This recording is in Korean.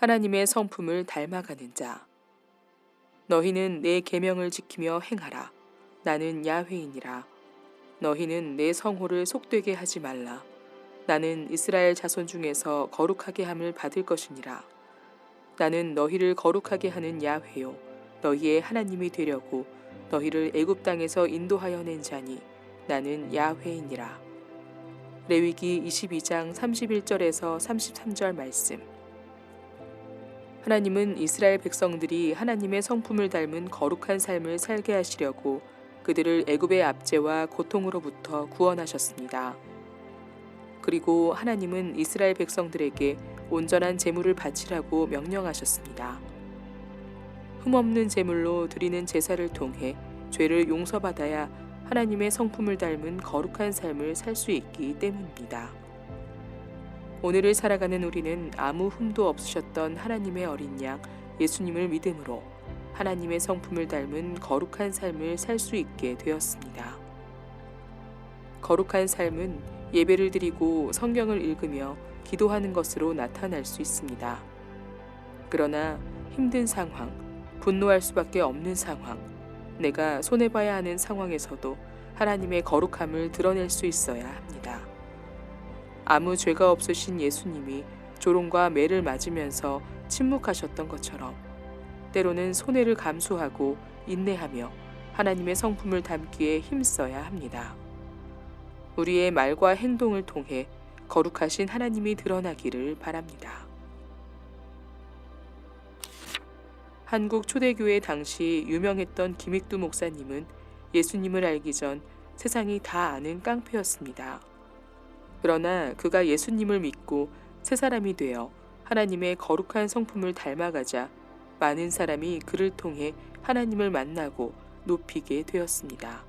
하나님의 성품을 닮아가는 자. 너희는 내 계명을 지키며 행하라. 나는 야훼이니라. 너희는 내 성호를 속되게 하지 말라. 나는 이스라엘 자손 중에서 거룩하게 함을 받을 것이니라. 나는 너희를 거룩하게 하는 야훼요. 너희의 하나님이 되려고 너희를 애굽 땅에서 인도하여 낸 자니 나는 야훼이니라. 레위기 22장 31절에서 33절 말씀. 하나님은 이스라엘 백성들이 하나님의 성품을 닮은 거룩한 삶을 살게 하시려고 그들을 애굽의 압제와 고통으로부터 구원하셨습니다. 그리고 하나님은 이스라엘 백성들에게 온전한 제물을 바치라고 명령하셨습니다. 흠없는 제물로 드리는 제사를 통해 죄를 용서받아야 하나님의 성품을 닮은 거룩한 삶을 살 수 있기 때문입니다. 오늘을 살아가는 우리는 아무 흠도 없으셨던 하나님의 어린 양 예수님을 믿음으로 하나님의 성품을 닮은 거룩한 삶을 살 수 있게 되었습니다. 거룩한 삶은 예배를 드리고 성경을 읽으며 기도하는 것으로 나타날 수 있습니다. 그러나 힘든 상황, 분노할 수밖에 없는 상황, 내가 손해봐야 하는 상황에서도 하나님의 거룩함을 드러낼 수 있어야 합니다. 아무 죄가 없으신 예수님이 조롱과 매를 맞으면서 침묵하셨던 것처럼 때로는 손해를 감수하고 인내하며 하나님의 성품을 담기에 힘써야 합니다. 우리의 말과 행동을 통해 거룩하신 하나님이 드러나기를 바랍니다. 한국 초대교회 당시 유명했던 김익두 목사님은 예수님을 알기 전 세상이 다 아는 깡패였습니다. 그러나 그가 예수님을 믿고 새 사람이 되어 하나님의 거룩한 성품을 닮아가자 많은 사람이 그를 통해 하나님을 만나고 높이게 되었습니다.